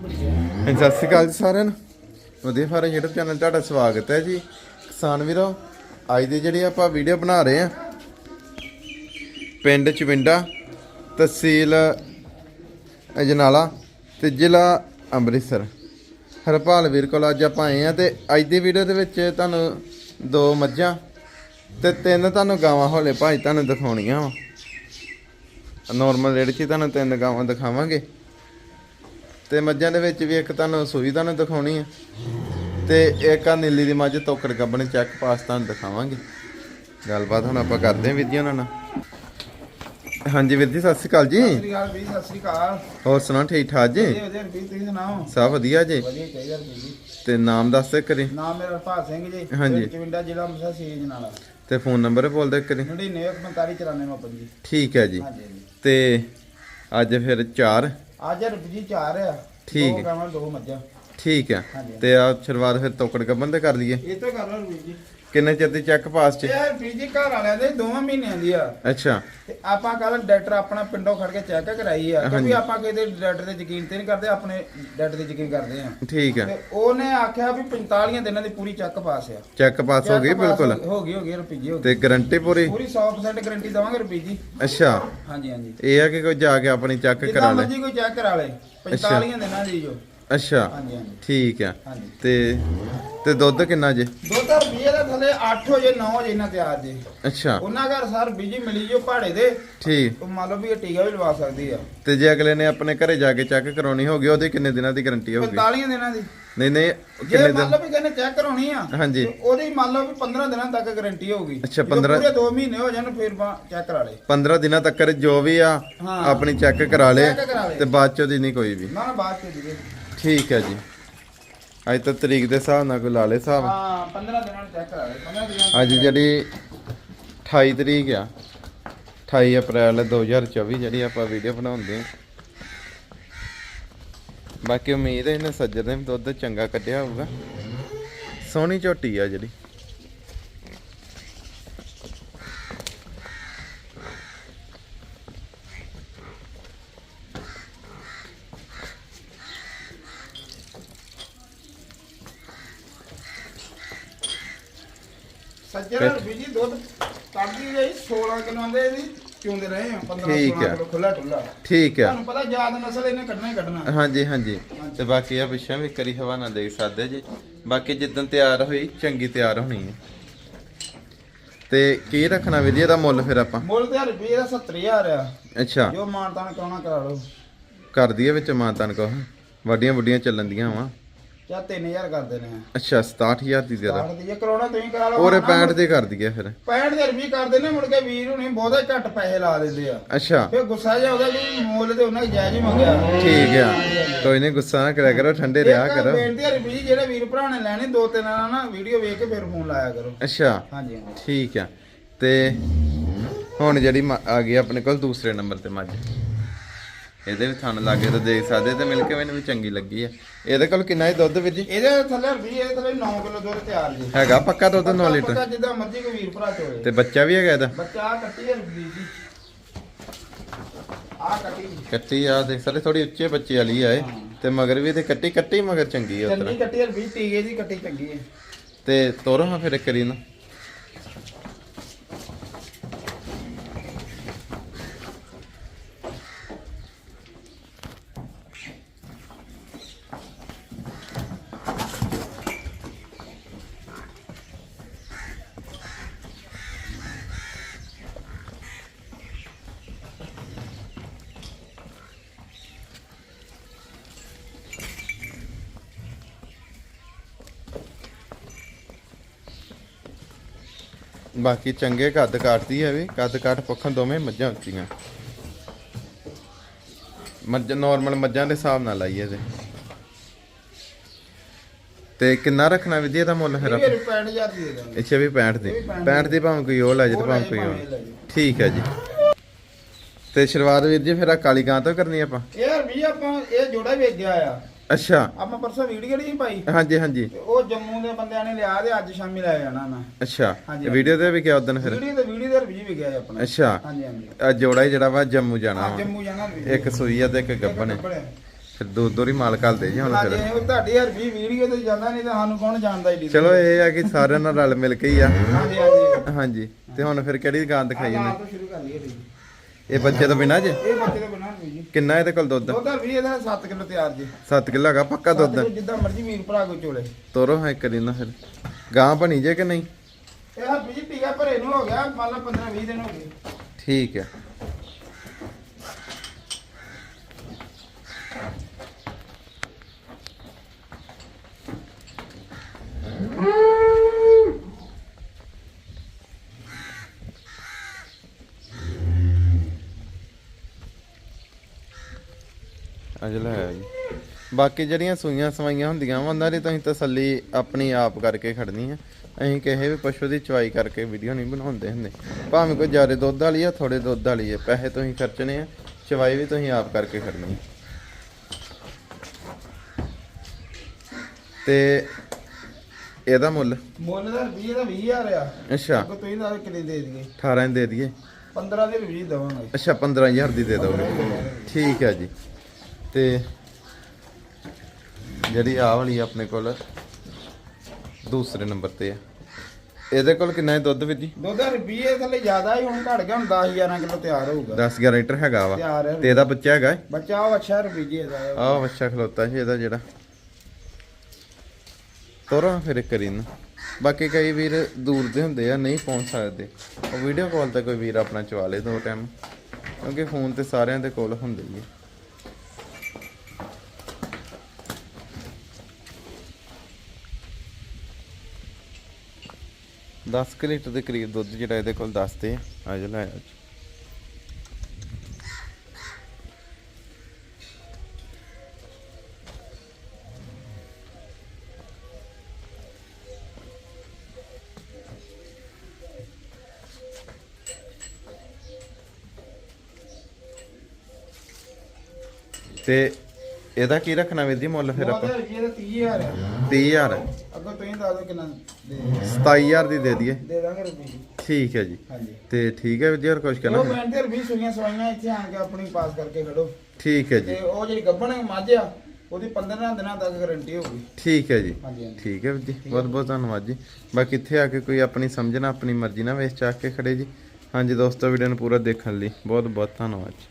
ਸਤਿ ਸ਼੍ਰੀ ਅਕਾਲ ਜੀ ਸਾਰਿਆਂ ਨੂੰ। ਵਧੀਆ ਫਾਰਮ YouTube ਚੈਨਲ ਤੁਹਾਡਾ ਸਵਾਗਤ ਹੈ ਜੀ। ਕਿਸਾਨ ਵੀਰੋ, ਅੱਜ ਦੀ ਜਿਹੜੀ ਆਪਾਂ ਵੀਡੀਓ ਬਣਾ ਰਹੇ ਆ ਪਿੰਡ ਚਵਿੰਡਾ ਤਹਿਸੀਲ ਅਜਨਾਲਾ ਤੇ ਜ਼ਿਲ੍ਹਾ ਅੰਮ੍ਰਿਤਸਰ। ਹਰਪਾਲ ਵੀਰ ਕੋਲ ਅੱਜ ਆਪਾਂ ਆਏ ਆ ਤੇ ਅੱਜ ਦੀ ਵੀਡੀਓ ਦੇ ਵਿੱਚ ਤੁਹਾਨੂੰ ਦੋ ਮੱਝਾਂ ਤੇ ਤਿੰਨ ਤੁਹਾਨੂੰ ਗਾਵਾਂ ਹੌਲੇ ਭਾਈ ਤੁਹਾਨੂੰ ਦਿਖਾਉਣੀਆਂ ਵਾ। ਨਾਰਮਲ ਰੇਟ 'ਚ ਹੀ ਤੁਹਾਨੂੰ ਤਿੰਨ ਗਾਵਾਂ ਦਿਖਾਵਾਂਗੇ। ਤੇ ਮੱਝਾਂ ਦੇ ਵਿੱਚ ਵੀ ਇੱਕ ਤੁਹਾਨੂੰ ਸੂਈ ਤੁਹਾਨੂੰ ਦਿਖਾਉਣੀ ਹੈ ਤੇ ਇੱਕ ਆ ਨੀਲੀ ਦੀ ਮੱਝ ਤੋਕੜ ਗੱਬਣ ਚੈੱਕ ਪਾਸ ਤੁਹਾਨੂੰ ਦਿਖਾਵਾਂਗੇ। ਗੱਲਬਾਤ ਹੁਣ ਆਪਾਂ ਕਰਦੇ ਹਾਂ ਉਹਨਾਂ ਨਾਲ। ਹਾਂਜੀ ਵੀਰ ਜੀ ਸਤਿ ਸ਼੍ਰੀ ਅਕਾਲ ਜੀ। ਸਤਿ ਸ੍ਰੀ ਅਕਾਲ ਵੀ ਸਤਿ ਸ੍ਰੀ ਅਕਾਲ। ਹੋਰ ਸੁਣਾਓ ਠੀਕ ਠਾਕ ਜੀ? ਵਧੀਆ ਵਧੀਆ ਰਵੀ ਤੁਸੀਂ ਸੁਣਾਓ? ਸਭ ਵਧੀਆ ਜੀ। ਵਧੀਆ ਚਾਹੀਦਾ ਰਵੀ ਜੀ। ਤੇ ਨਾਮ ਦੱਸ ਦੇ ਕਰੀ ਨਾਮ ਮੇਰਾ ਹਰਪਾਲ ਸਿੰਘ ਜੀ ਹਾਂਜੀ। ਚਵਿੰਡਾ ਜ਼ਿਲ੍ਹਾ ਅੰਮ੍ਰਿਤਸਰ ਸੀਜ ਨਾਲ। ਤੇ ਫੋਨ ਨੰਬਰ ਬੋਲ ਦੇ ਕਰੀ 994594 ਠੀਕ ਹੈ ਜੀ। ਤੇ ਅੱਜ ਫਿਰ ਚਾਰ। ਅੱਜ ਰਵੀ ਜੀ ਚਾਰ ਆ। ਠੀਕ ਦੋ ਹੈ। ਗਾਵਾਂ ਦੋ ਮੱਝਾਂ। ਠੀਕ ਹੈ। ਹਾਂਜੀ। ਤੇ ਆ ਸ਼ੁਰੂਆਤ ਫਿਰ ਤੋਕੜ ਗੱਬਣ ਤੇ ਕਰ ਲਈਏ। ਇਹ ਤੋਂ ਕਰ ਲਓ ਰਵੀ ਜੀ। ਕਿੰਨੇ ਚਿਰ ਦੀ ਚੈੱਕ ਪਾਸ ਚ? ਇਹ ਰਵੀ ਜੀ ਘਰ ਵਾਲਿਆਂ ਦੇ ਦੋਵਾਂ ਮਹੀਨਿਆਂ ਦੀ ਆ। ਅੱਛਾ। ਤੇ ਆਪਾਂ ਕੱਲ ਡਾਕਟਰ ਆਪਣਾ ਪਿੰਡੋਂ ਖੜ ਕੇ ਚੈੱਕ ਕਰਾਈ ਆ। ਕਿਉਂਕਿ ਆਪਾਂ ਕਿਤੇ ਡਾਕਟਰ ਤੇ ਯਕੀਨ ਤੇ ਨਹੀਂ ਕਰਦੇ ਆਪਣੇ ਡਾਕਟਰ ਤੇ ਯਕੀਨ ਕਰਦੇ ਆ। ਠੀਕ ਹੈ ਤੇ ਉਹਨੇ ਆਖਿਆ ਵੀ 45 ਦਿਨਾਂ ਦੀ ਪੂਰੀ ਚੱਕ ਪਾਸ ਆ। ਚੈੱਕ ਪਾਸ ਹੋ ਗਈ ਬਿਲਕੁਲ? ਹੋ ਗਈ ਹੋ ਗਈ ਰੁਪਏ ਜੀ ਹੋ ਗਈ। ਤੇ ਗਾਰੰਟੀ ਪੂਰੀ? ਪੂਰੀ 100% ਗਾਰੰਟੀ ਦਵਾਂਗੇ ਰੁਪਏ ਜੀ। ਅੱਛਾ। ਹਾਂਜੀ ਹਾਂਜੀ। ਇਹ ਆ ਕਿ ਕੋਈ ਜਾ ਕੇ ਆਪਣੀ ਚੈੱਕ ਜਿੱਦਾਂ ਕਰਾ ਲੈ? ਮਰਜ਼ੀ ਕੋਈ ਚੈੱਕ ਕਰਾ ਲੇ 45 ਦਿਨਾਂ ਦੀ ਜੋ। ਅੱਛਾ ਹਾਂਜੀ ਹਾਂਜੀ। ਠੀਕ ਆ। ਹਾਂਜੀ। ਤੇ ਤੇ ਦੁੱਧ ਕਿੰਨਾ ਜੇ? ਦੁੱਧ ਰੁਪਏ ਦੇ ਥੱਲੇ 8 ਵਜੇ 9 ਵਜੇ ਇਹਨਾਂ ਤਿਆਰ ਜੀ। ਅੱਛਾ। ਉਹਨਾਂ ਘਰ ਸਰ ਬੀਜੀ ਮਿਲੀ ਜੋ ਪਹਾੜੇ ਦੇ ਠੀਕ। ਉਹ ਮੰਨ ਲਓ ਵੀ ਇਹ ਟੀਕਾ ਵੀ ਲਵਾ ਸਕਦੀ ਆ। ਤੇ ਜੇ ਅਗਲੇ ਨੇ ਆਪਣੇ ਘਰੇ ਜਾ ਕੇ ਚੈੱਕ ਕਰਾਉਣੀ ਹੋਗੀ ਉਹਦੇ ਕਿੰਨੇ ਦਿਨਾਂ ਦੀ ਗਾਰੰਟੀ ਹੋਗੀ 45 ਦਿਨਾਂ ਦੀ। ਨਹੀਂ ਨਹੀਂ ਜੇ ਕਿੰਨੇ ਮੰਨ ਦਿਨ? ਲਓ ਵੀ ਕਹਿੰਦੇ ਚੈੱਕ ਕਰਾਉਣੀ ਆ ਹਾਂਜੀ। ਤੇ ਉਹਦੀ ਮੰਨ ਲਓ ਵੀ 15 ਦਿਨਾਂ ਤੱਕ ਗਾਰੰਟੀ ਹੋਊਗੀ। ਅੱਛਾ, ਜਦੋਂ 15 ਪੂਰੇ 2 ਮਹੀਨੇ ਹੋ ਜਾਣ ਫਿਰ ਚੈੱਕ ਕਰਾ ਲੇ 15 ਦਿਨਾਂ ਤੱਕ ਜੋ ਵੀ ਆ ਹਾਂ। ਆਪਣੀ ਚੈੱਕ ਕਰਾ ਲੇ Check ਕਰਾ ਲੇ। ਤੇ ਬਾਅਦ ਚੋਂ ਦੀ ਨਹੀਂ ਕੋਈ ਵੀ। ਨਾ ਨਾ ਬਾਅਦ ਚ ਦੀਏ ਠੀਕ ਹੈ ਜੀ। ਅੱਜ ਤਾਂ ਤਰੀਕ ਦੇ ਹਿਸਾਬ ਨਾਲ ਕੋਈ ਲਾ ਲੇ ਹਿਸਾਬ। ਹਾਂ 15 ਦਿਨਾਂ ਨੂੰ ਚੈੱਕ ਕਰਾ ਲੇ 15 ਦਿਨਾਂ ਅੱਜ ਜਿਹੜੀ 28 ਤਰੀਕ ਆ 28 ਅਪ੍ਰੈਲ 2024 ਜਿਹੜੀ ਆਪਾਂ ਵੀਡੀਓ ਬਣਾਉਂਦੇ ਆ ਬਾਕੀ ਉਮੀਦ ਹੈ ਇਹਨੇ ਸੱਜਰ ਨੇ ਦੁੱਧ ਚੰਗਾ ਕੱਢਿਆ ਹੋਊਗਾ। ਸੋਹਣੀ ਝੋਟੀ ਆ ਜਿਹੜੀ। ਸੱਜਣ ਰਵੀ ਜੀ ਦੁੱਧ ਕੱਢਦੀ ਗਈ 16 ਕਿਲੋ ਦੇ ਇਹਦੀ ਚੁੰਦੇ ਰਹੇ ਆ 15 ਠੀਕ 16 ਆ। ਕਿਲੋ ਖੁੱਲਾ ਟੁੱਲਾ ਠੀਕ ਆ। ਤੁਹਾਨੂੰ ਪਤਾ ਯਾਦ ਨਸਲ ਇਹਨੇ ਕੱਢਣਾ ਹੀ ਕੱਢਣਾ। ਹਾਂਜੀ ਹਾਂਜੀ। ਤੇ ਬਾਕੀ ਆ ਪਿੱਛੇ ਵੀ ਕਰੀ ਹਵਾ ਨਾ ਦੇਖ ਸਕਦੇ ਜੀ। ਬਾਕੀ ਜਿੱਦਣ ਤਿਆਰ ਹੋਈ ਚੰਗੀ ਤਿਆਰ ਹੋਣੀ ਹੈ ਤੇ ਕੀ ਰੱਖਣਾ ਵੀਰ ਜੀ ਇਹਦਾ ਮੁੱਲ ਫਿਰ ਆਪਾਂ? ਮੁੱਲ ਤੇ ਰੁਪਏ ਦਾ 70000 ਆ। ਅੱਛਾ। ਜੋ ਮਾਨਤਾਨ ਕਰਾਉਣਾ ਕਰਾ ਲਓ। ਕਰ ਦਈਏ ਵਿੱਚ ਮਾਤਾਨ ਕੋ ਵੱਡੀਆਂ ਵੱਡੀਆਂ ਚੱਲਣ ਦੀਆਂ ਵਾ। ਜਾਂ 3000 ਕਰ ਦੇਣੇ ਆ ਅੱਛਾ 67000 ਦੀ ਦੇ ਦਾ ਕਾਰਡ ਦੀ ਜੇ ਕਰਾਉਣਾ ਤੁਸੀਂ ਕਰਾ ਲਓ। ਉਹਰੇ 65 ਦੇ ਕਰ ਦਈਏ ਫਿਰ। 65 ਦੇ ਰੁਪਏ ਕਰ ਦੇਣੇ ਮੁੜ ਕੇ ਵੀਰ ਹੁਣੇ ਬਹੁਤਾ ਘੱਟ ਪੈਸੇ ਲਾ ਦਿੰਦੇ ਆ। ਅੱਛਾ। ਫਿਰ ਗੁੱਸਾ ਜਿਹਾ ਉਹਦਾ ਵੀ ਮੁੱਲ ਤੇ ਉਹਨਾਂ ਜਾਇਜ਼ ਹੀ ਮੰਗਿਆ। ਠੀਕ ਆ। ਕੋਈ ਨਹੀਂ ਗੁੱਸਾ ਨਾ ਕਰਿਆ ਕਰੋ ਠੰਡੇ ਰਿਹਾ ਕਰੋ। ਬੇਨਤੀ ਹੈ ਰੁਪਏ ਜਿਹੜੇ ਵੀਰ ਭਰਾ ਨੇ ਲੈਣੇ ਦੋ ਤਿੰਨ ਨਾਲ ਨਾ ਵੀਡੀਓ ਵੇਖ ਕੇ ਫਿਰ ਫੋਨ ਲਾਇਆ ਕਰੋ। ਅੱਛਾ। ਹਾਂਜੀ ਠੀਕ ਆ। ਤੇ ਹੁਣ ਜਿਹੜੀ ਆ ਗਈ ਆਪਣੇ ਕੋਲ ਦੂਸਰੇ ਨੰਬਰ ਤੇ ਮੱਝ। ਇਹਦੇ ਵੀ ਥਣ ਲੱਗੇ ਤਾਂ ਦੇਖ ਸਕਦੇ ਤੇ ਮਿਲ ਕੇ ਮੈਨੂੰ ਵੀ ਚੰਗੀ ਲੱਗੀ ਆ। ਇਹਦੇ ਕੋਲ ਕਿੰਨਾ ਹੀ ਦੁੱਧ ਵੀਰ ਜੀ? ਇਹਦੇ ਥੱਲੇ ਰੁਪਏ ਇਹਦੇ ਥੱਲੇ 9 ਕਿਲੋ ਦੁੱਧ ਤਿਆਰ ਜੀ। ਹੈਗਾ ਪੱਕਾ ਦੁੱਧ 9 ਪੱਕਾ ਲੀਟਰ? ਜਿੱਦਾਂ ਮਰਜ਼ੀ ਕੋਈ ਵੀਰ ਭਰਾ ਚੋਏ। ਤੇ ਬੱਚਾ ਵੀ ਹੈਗਾ ਇਹਦਾ? ਬੱਚਾ ਕੱਟੀ ਹੈ ਦੀ ਆ ਕੱਟੀ ਕੱਟੀ ਆ ਦੇਖ ਸਕਦੇ ਥੋੜੀ ਉੱਚੇ ਬੱਚੇ ਵਾਲੀ ਆ ਇਹ। ਤੇ ਮਗਰ ਵੀ ਤੇ ਕੱਟੀ ਕੱਟੀ ਮਗਰ ਚੰਗੀ ਆ ਚੰਗੀ ਉਤਰਾ ਕੱਟੀ ਹੈ ਰੁਪਏ ਟੀਕੇ ਦੀ ਕੱਟੀ ਚੰਗੀ ਹੈ ਤੇ ਤੋਰੋ ਹਾਂ ਫਿਰ ਇੱਕ ਵਾਰੀ ਨਾ ਬਾਕੀ ਚੰਗੇ ਕੱਦ ਕਾਟਦੀ ਹੈ ਵੀ ਕੱਦ ਕਾਟ ਪੱਖਾਂ ਦੋਵੇਂ ਮੱਝਾਂ ਉੱਚੀਆਂ। ਮੱਝ ਨਾਰਮਲ ਮੱਝਾਂ ਦੇ ਹਿਸਾਬ ਨਾਲ ਲਾਈਏ ਤੇ ਤੇ ਕਿੰਨਾ ਰੱਖਣਾ ਵਿਧੀ ਇਹਦਾ ਮੁੱਲ ਫਿਰ ਆਪਾਂ ਰੁਪਏ 65000 ਦੀ ਦੇ ਦਾਂਗੇ। ਇੱਥੇ ਵੀ 65 ਦੀ। ਇਹ ਵੀ 65 65 ਦੀ ਭਾਵੇਂ ਕੋਈ ਉਹ ਲੈ ਜੇ ਤੇ ਭਾਵੇਂ ਕੋਈ ਜੇ। ਠੀਕ ਹੈ ਜੀ। ਤੇ ਸ਼ੁਰੂਆਤ ਵੀਰ ਜੀ ਫਿਰ ਆ ਕਾਲੀ ਗਾਂ ਤੋਂ ਕਰਨੀ ਆਪਾਂ? ਇਹ ਰੁਪਏ ਆਪਾਂ ਇਹ ਜੋੜਾ ਵੇਚਿਆ ਆ। ਅੱਛਾ। ਆਪਾਂ ਪਰਸੋਂ ਵੀਡੀਓ ਨਹੀਂ ਪਾਈ। ਹਾਂਜੀ ਹਾਂਜੀ। ਤੇ ਉਹ ਜੰਮੂ ਦੇ ਬੰਦਿਆਂ ਨੇ ਲਿਆ ਤੇ ਅੱਜ ਸ਼ਾਮੀ ਲੈ ਜਾਣਾ ਮੈਂ। ਅੱਛਾ। ਹਾਂਜੀ, ਵੀਡੀਓ ਤੇ ਵੀ ਕਿਹਾ ਉਦੋਂ ਫਿਰ? ਵੀਡੀਓ ਤੇ ਵੀਡੀਓ ਦੇ ਰੁਪਏ ਵੀ ਗਿਆ ਆਪਣਾ। ਅੱਛਾ। ਹਾਂਜੀ ਹਾਂਜੀ। ਆ ਜੋੜਾ ਹੀ ਜਿਹੜਾ ਵਾ ਜੰਮੂ ਜਾਣਾ ਆ ਵਾ। ਜੰਮੂ ਜਾਣਾ ਰੁਪਏ ਇੱਕ ਸੂਈ ਆ ਤੇ ਇੱਕ ਗੱਬਣ ਹੈ ਹੈ। ਫਿਰ ਦੋ ਦੋ ਹੀ ਮਾਲ ਘੱਲਦੇ ਜੀ ਹੁਣ ਹਾਂਜੀ ਫਿਰ। ਉਹ ਤੁਹਾਡੀ ਹਰ ਵੀ ਵੀਡੀਓ ਤੇ ਜਾਂਦਾ ਨਹੀਂ ਤਾਂ ਸਾਨੂੰ ਕੌਣ ਜਾਣਦਾ ਏਡੀ ਚਲੋ ਇਹ ਆ ਕਿ ਸਾਰਿਆਂ ਨਾਲ ਰਲ ਮਿਲ ਕੇ ਹੀ ਆ। ਹਾਂਜੀ ਹਾਂਜੀ। ਹਾਂਜੀ। ਤੇ ਹੁਣ ਫਿਰ ਕਿਹੜੀ ਗਾਂ ਦਿਖਾਈ ਆਹ ਇਹਨੇ ਤੋਂ ਸ਼ੁਰੂ ਕਰ ਲਈਏ ਜੀ। ਇਹ ਬੱਚੇ ਤੋਂ ਬਿਨਾਂ ਜੇ ਇਹ ਬੱਚੇ ਜੀ ਕਿੰਨਾ ਇਹਦੇ ਕੋਲ ਦੁੱਧ? ਦੁੱਧ ਵੀ ਇਹਦਾ 7 ਕਿਲੋ ਤਿਆਰ ਜੀ। 7 ਕਿਲੋ ਹੈਗਾ ਪੱਕਾ ਦੁੱਧ? ਸੱਤ ਕਿੱਲੋ ਜਿੱਦਾਂ ਮਰਜ਼ੀ ਵੀਰ ਭਰਾ ਕੋ ਚੋਲੇ। ਤੋਰੋ ਹੈ ਕਰੀ ਨਾ ਫਿਰ। ਗਾਂ ਬਣੀ ਜੇ ਕਿ ਨਹੀਂ? ਇਹ ਹਰ ਵੀ ਟੀਕਾ ਭਰੇ ਨੂੰ ਹੋ ਗਿਆ ਮੰਨ ਲਾ 15 20 ਦਿਨ ਹੋ ਗਏ। ਠੀਕ ਹੈ ਅਜਲਾ ਹੈ ਜੀ ਬਾਕੀ ਜਿਹੜੀਆਂ ਸੂਈਆਂ ਸਵਾਈਆਂ ਹੁੰਦੀਆਂ ਵਾ ਉਹਨਾਂ ਦੀ ਤੁਸੀਂ ਤਸੱਲੀ ਆਪਣੀ ਆਪ ਕਰਕੇ ਖੜਨੀ ਆ। ਅਸੀਂ ਕਿਸੇ ਵੀ ਪਸ਼ੂ ਦੀ ਚਵਾਈ ਕਰਕੇ ਵੀਡੀਓ ਨਹੀਂ ਬਣਾਉਂਦੇ ਹੁੰਦੇ। ਭਾਵੇਂ ਕੋਈ ਜ਼ਿਆਦਾ ਦੁੱਧ ਵਾਲੀ ਆ ਥੋੜੇ ਦੁੱਧ ਵਾਲੀ ਆ। ਪੈਸੇ ਤੁਸੀਂ ਖਰਚਣੇ ਆ ਚਵਾਈ ਵੀ ਤੁਸੀਂ ਆਪ ਕਰਕੇ ਖੜਨੀ ਤੇ ਇਹਦਾ ਮੁੱਲ? ਮੁੱਲ ਦਾ 20 ਦਾ 20000 ਆ। ਅੱਛਾ। ਕੋ ਤੁਸੀਂ ਦਾ ਕਿੰਨੇ ਦੇ ਦਈਏ? 18 ਦੇ ਦਈਏ। 15 ਦੇ ਵੀ 20 ਦਵਾਂਗੇ। ਅੱਛਾ 15000 ਦੀ ਦੇ ਦੋਗੇ ਠੀਕ ਹੈ ਜੀ। ਤੇ ਜਿਹੜੀ ਆਹ ਵਾਲੀ ਆ ਆਪਣੇ ਕੋਲ ਦੂਸਰੇ ਨੰਬਰ ਤੇ ਆ। ਇਹਦੇ ਕੋਲ ਕਿੰਨਾ ਹੈ ਦੁੱਧ ਵੀਰ ਜੀ? ਦੁੱਧ ਰੁਪਈਏ ਥੱਲੇ ਜ਼ਿਆਦਾ ਹੀ ਹੁਣ ਘਟ ਗਿਆ ਹੁਣ 10 11 ਕਿਲੋ ਤਿਆਰ ਹੋਊਗਾ। 10 11 ਲੀਟਰ ਹੈਗਾ ਵਾ। ਤਿਆਰ ਹੈ। ਤੇ ਇਹਦਾ ਬੱਚਾ ਹੈਗਾ ਬੱਚਾ ਉਹ ਅੱਛਾ ਰੁਪਈਏ ਦਾ ਹੈ। ਆਹ ਬੱਚਾ ਖਲੋਤਾ ਸੀ ਇਹਦਾ ਜਿਹੜਾ। ਤੋਰਾ ਫਿਰ ਇੱਕ ਕਰੀ ਨਾ ਬਾਕੀ ਕਈ ਵੀਰ ਦੂਰ ਦੇ ਹੁੰਦੇ ਆ ਨਹੀਂ ਪਹੁੰਚ ਸਕਦੇ। ਉਹ ਵੀਡੀਓ ਕਾਲ ਤੇ ਕੋਈ ਵੀਰ ਆਪਣਾ ਚਵਾ ਲੇ ਦੋ ਟਾਈਮ ਕਿਉਂਕਿ ਫੋਨ ਤੇ ਸਾਰਿਆਂ ਦੇ ਕੋਲ ਹੁੰਦੇ ਹੀ ਆ। ਦਸ ਕੁ ਲੀਟਰ ਦੇ ਕਰੀਬ ਦੁੱਧ ਜਿਹੜਾ ਇਹਦੇ ਕੋਲ ਦੱਸਦੇ ਆ। ਅੱਜ ਲੈ ਤੇ ਇਹਦਾ ਕੀ ਰੱਖਣਾ ਵੀਰ ਜੀ ਮੁੱਲ ਫਿਰ ਆਪਾਂ? ਰੁਪਈਏ ਦਾ 30000 ਆ 30000 ਅੱਗੋਂ ਤੁਸੀਂ ਦੱਸ ਦਿਓ ਕਿੰਨਾ ਦੇ 27000 ਦੀ ਦੇ ਦਈਏ। ਦੇ ਦਾਂਗੇ ਰੁਪਈਏ ਠੀਕ ਹੈ ਜੀ। ਹਾਂਜੀ। ਤੇ ਠੀਕ ਹੈ ਵੀਰ ਜੀ ਹੋਰ ਕੁਝ ਉਹ ਕਹਿਣਾ ਪਿੰਡ ਦੇ ਰੁਪਈਏ ਸੂਈਆਂ ਸਵਾਈਆਂ ਇੱਥੇ ਆਣ ਕੇ ਆਪਣੀ ਪਾਸ ਕਰਕੇ ਖੜੋ। ਠੀਕ ਹੈ ਜੀ। ਤੇ ਉਹ ਜਿਹੜੀ ਗੱਬਣ ਮੱਝ ਆ ਉਹਦੀ 15 ਦਿਨਾਂ ਤੱਕ ਗਾਰੰਟੀ ਹੋਊਗੀ। ਠੀਕ ਹੈ ਜੀ। ਠੀਕ ਹੈ ਵੀਰ ਜੀ। ਬਹੁਤ ਬਹੁਤ ਧੰਨਵਾਦ ਜੀ। ਬਾਕੀ ਇੱਥੇ ਆ ਕੇ ਕੋਈ ਆਪਣੀ ਸਮਝਣਾ ਆਪਣੀ ਮਰਜ਼ੀ ਨਾਲ ਵੇਚ ਚਾਕ ਕੇ ਖੜੇ ਜੀ। ਹਾਂਜੀ ਦੋਸਤੋ ਵੀਡੀਓ ਨੂੰ ਪੂਰਾ ਦੇਖਣ ਲਈ ਬਹੁਤ ਬਹੁਤ ਧੰਨਵਾਦ ਜੀ।